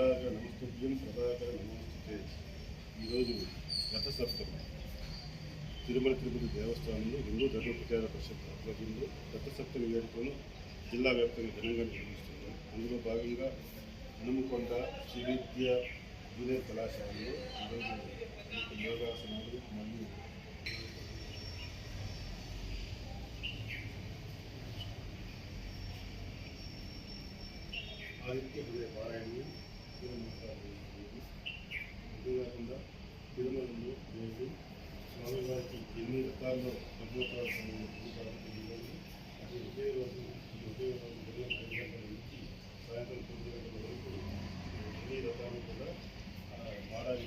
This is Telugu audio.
ప్రభాకర నమస్తుభ్యం ప్రభాకర నమస్తే. ఈరోజు రథసప్తమి తిరుమల తిరుపతి దేవస్థానంలో హిందూ ధర్మ ప్రచార పరిషత్ ఆధ్వర్యంలో రథసప్తమి వేడుకను జిల్లా వ్యాప్తంగా ఘనంగా నిర్వహిస్తున్నాం. అందులో భాగంగా హనుమకొండ శ్రీ విద్య జూనియర్ కళాశాలలో ఈరోజు యోగాసనాలు మరియు ఆదిత్య హృదయ పారాయణము భాగంగా తిరుమలలో నేడు స్వామివారికి ఎన్ని రకాల్లో బ్రహ్మోత్సవాలు తెలియదు. అది ఒకే రోజు ఒకే రోజు ఉదయం ఐదు గంటల నుంచి సాయంత్రం తొమ్మిది గంటల వరకు అన్ని రకాలు కూడా మారాలి